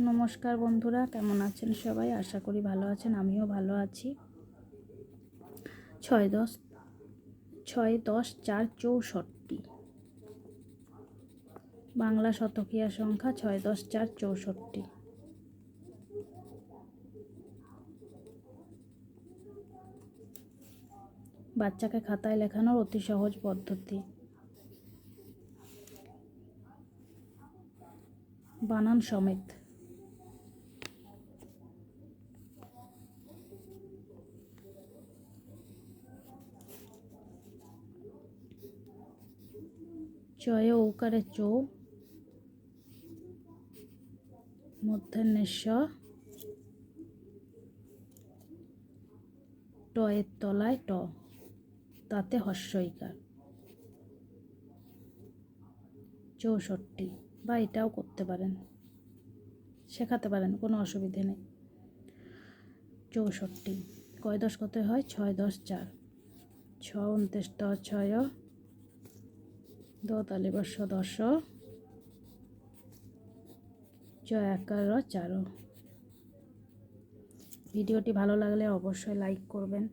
নমস্কার বন্ধুরা, কেমন আছেন সবাই? আশা করি ভালো আছেন, আমিও ভালো আছি। ছয় দশ ছয় দশ চার চৌষট্টি। বাংলা শতকীয়া সংখ্যা ছয় দশ চার চৌষট্টি। বাচ্চাকে খাতায় লেখানোর অতি সহজ পদ্ধতি। বানান সমেত। চয়ে ঔকারে চৌ। মধ্যাহ্নেশ টয়ের তলায় ট। তাতে হস্যইকার চৌষট্টি বা এটাও করতে পারেন। শেখাতে পারেন, কোনো অসুবিধে নেই। চৌষট্টি কয় দশ কত হয়? ছয় দশ চার। ছ উনত্রিশ দ ছয় দ তালে বর্ষ দশ চ একার চার। ভিডিওটি ভালো লাগলে অবশ্যই লাইক করবেন।